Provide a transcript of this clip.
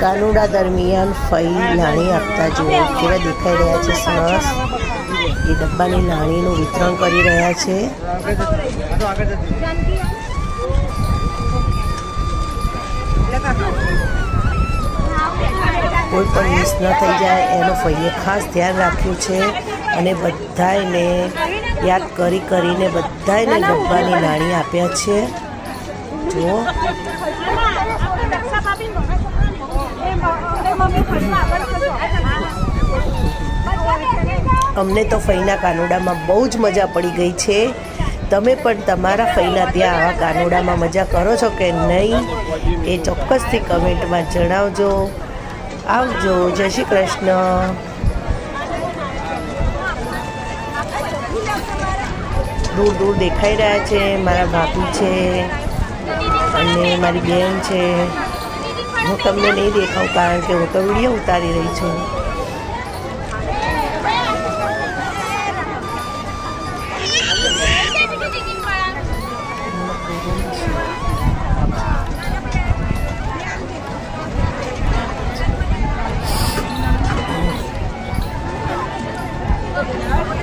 કાનુડા દરમિયાન ફઈ નાણી આપતા જુઓ. કેવા દેખાઈ રહ્યા છે? સરસ. એ ડબ્બાની નાણીનું વિતરણ કરી રહ્યા છે. કોઈ પણ મિસ ન થઈ જાય, એનું ફઈએ ખાસ ધ્યાન રાખ્યું છે અને બધાને યાદ કરી કરીને બધાને ડબ્બાની નાણી આપ્યા છે. જુઓ. અમને તો ફઈના કાનોડામાં બહુ જ મજા પડી ગઈ છે. તમે પણ તમારા ફઈના ત્યાં આવા કાનોડામાં મજા કરો છો કે નહીં? એ ચોક્કસથી કમેન્ટમાં જણાવજો. આવજો. જય શ્રી કૃષ્ણ. દૂર દૂર દેખાઈ રહ્યા છે. મારા ભાભી છે અને મારી બહેન છે. હું તમને નહીં દેખાઉં કારણ કે હું તો વીડિયો ઉતારી રહી છું.